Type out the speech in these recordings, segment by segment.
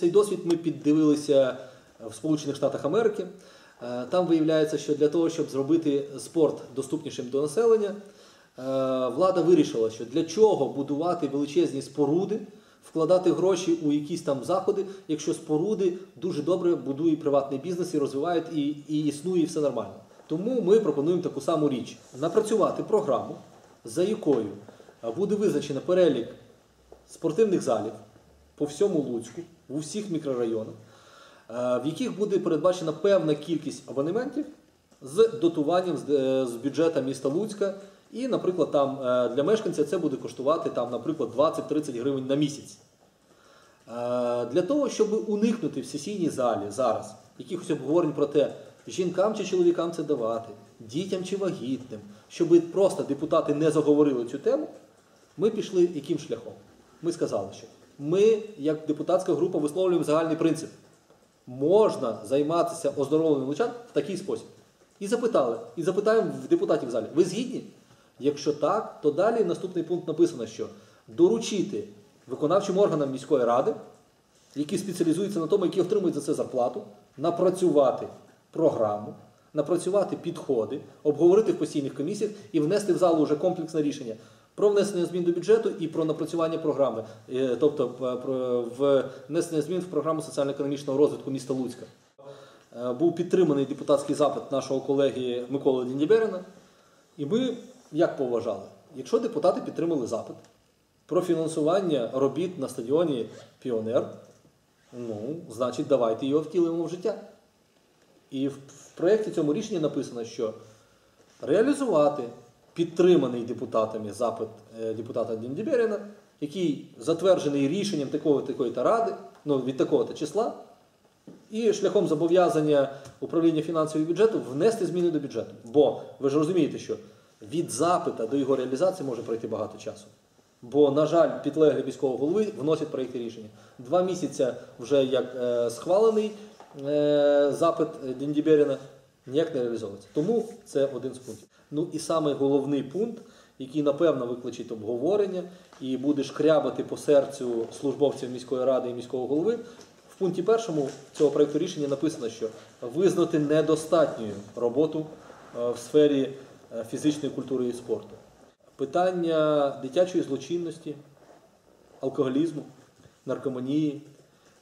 Цей досвід ми піддивилися в Сполучених Штатах Америки. Е, Там виявляється, що для того, щоб зробити спорт доступнішим до населення, е, влада вирішила, що для чого будувати величезні споруди, вкладати гроші у якісь там заходи, якщо споруди дуже добре будує приватний бізнес і розвивають, і, і існує і все нормально. Тому ми пропонуємо таку саму річ: напрацювати програму, за якою е, буде визначено перелік спортивних залів по всьому Луцьку, в усіх мікрорайонах, е, в яких буде передбачена певна кількість абонементів з дотуванням з, е, бюджету міста Луцька. І, наприклад, там е, для мешканця це буде коштувати там, наприклад, 20-30 гривень на місяць. Для того, щоб уникнути в сесійній залі зараз якихось обговорень про те, жінкам чи чоловікам це давати, дітям чи вагітним, щоб просто депутати не заговорили цю тему, ми пішли яким шляхом? Ми сказали, що ми, як депутатська група, висловлюємо загальний принцип. Можна займатися оздоровленням лучан в такий спосіб. І запитали, і запитаємо в депутатів в залі, ви згідні? Якщо так, то далі наступний пункт написано, що доручити виконавчим органам міської ради, які спеціалізуються на тому, які отримують за це зарплату, напрацювати програму, напрацювати підходи, обговорити в постійних комісіях і внести в залу вже комплексне рішення про внесення змін до бюджету і про напрацювання програми, Е, тобто е, про внесення змін в програму соціально-економічного розвитку міста Луцька. Е, Був підтриманий депутатський запит нашого колеги Миколи Діндіберина. І ми як поважали? Якщо депутати підтримали запит про фінансування робіт на стадіоні Піонер, ну, значить, давайте його втілимо в життя. І в, проєкті цьому рішенні написано, що реалізувати підтриманий депутатами запит е, депутата Діндіберіна, який затверджений рішенням такого такої та ради, ну, від такого-то числа, і шляхом зобов'язання управління фінансів і бюджету внести зміни до бюджету. Бо ви ж розумієте, що від запита до його реалізації може пройти багато часу. Бо, на жаль, підлеглі міського голови вносять проєкти рішення. Два місяці вже як е, схвалений е, запит Діндіберіна, ніяк не реалізовується. Тому це один з пунктів. Ну і саме головний пункт, який напевно викличить обговорення і буде шкрябати по серцю службовців міської ради і міського голови. В пункті першому цього проєкту рішення написано, що визнати недостатньою роботу е, в сфері е, фізичної культури і спорту. Питання дитячої злочинності, алкоголізму, наркоманії,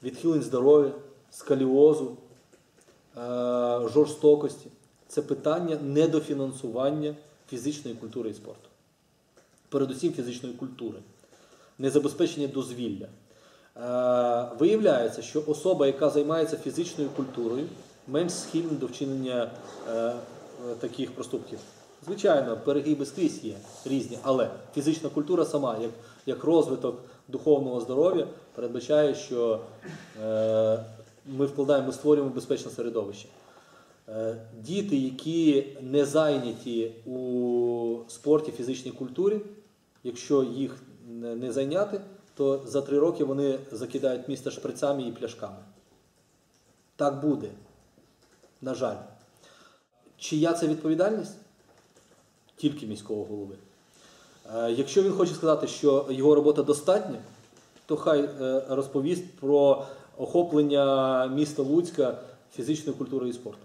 відхилень здоров'я, скаліозу, жорстокості це питання недофінансування фізичної культури і спорту. Передусім фізичної культури, незабезпечення дозвілля. Е, Виявляється, що особа, яка займається фізичною культурою, менш схильна до вчинення е, е, таких проступків. Звичайно, перегиби скрізь є різні, але фізична культура сама, як, як розвиток духовного здоров'я, передбачає, що е, ми вкладаємо, ми створюємо безпечне середовище. Е, Діти, які не зайняті у спорті, фізичній культурі, якщо їх не зайняти, то за три роки вони закидають місто шприцями і пляшками. Так буде. На жаль. Чия це відповідальність? Тільки міського голови. Е, Якщо він хоче сказати, що його робота достатня, то хай е, розповість про охоплення міста Луцька фізичною культурою і спортом.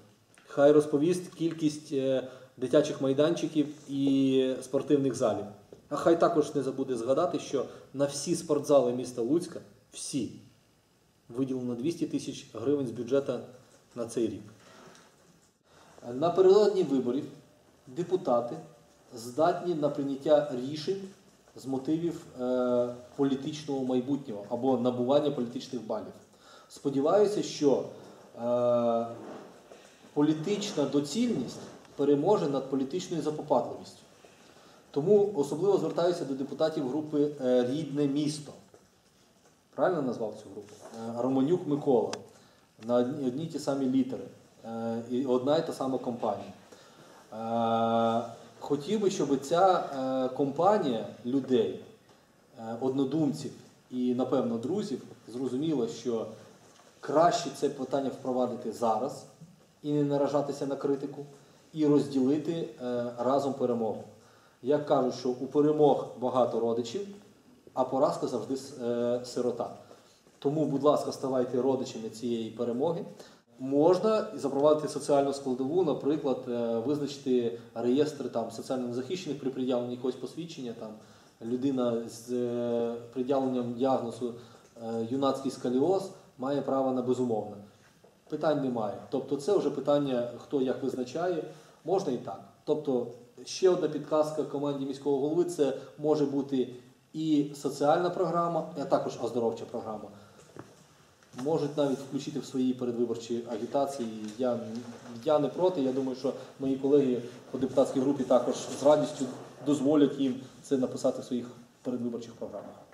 Хай розповість кількість е, дитячих майданчиків і спортивних залів. А хай також не забуде згадати, що на всі спортзали міста Луцька, всі, виділено 200 тисяч гривень з бюджету на цей рік. Напередодні виборів депутати здатні на прийняття рішень з мотивів е, політичного майбутнього або набування політичних балів. Сподіваюся, що е, політична доцільність переможе над політичною запопадливістю. Тому особливо звертаюся до депутатів групи е, Рідне місто. Правильно назвав цю групу? Е, Романюк Микола. На одні, й ті самі літери. Е, І одна і та сама компанія. Хотів би, щоб ця компанія людей, однодумців і, напевно, друзів зрозуміла, що краще це питання впровадити зараз і не наражатися на критику, і розділити е, разом перемогу. Як кажуть, що у перемог багато родичів, а поразка завжди е, сирота. Тому, будь ласка, ставайте родичами цієї перемоги. Можна запровадити соціальну складову, наприклад, е, визначити реєстри там соціально незахищених при пред'явленні якогось посвідчення. Там людина з пред'явленням діагнозу юнацький сколіоз має право на безумовне. Питань немає. Тобто, це вже питання, хто як визначає, можна і так. Тобто, ще одна підказка команді міського голови це може бути і соціальна програма, а також оздоровча програма. Можуть навіть включити в свої передвиборчі агітації. Я, я не проти. Я думаю, що мої колеги по депутатській групі також з радістю дозволять їм це написати в своїх передвиборчих програмах.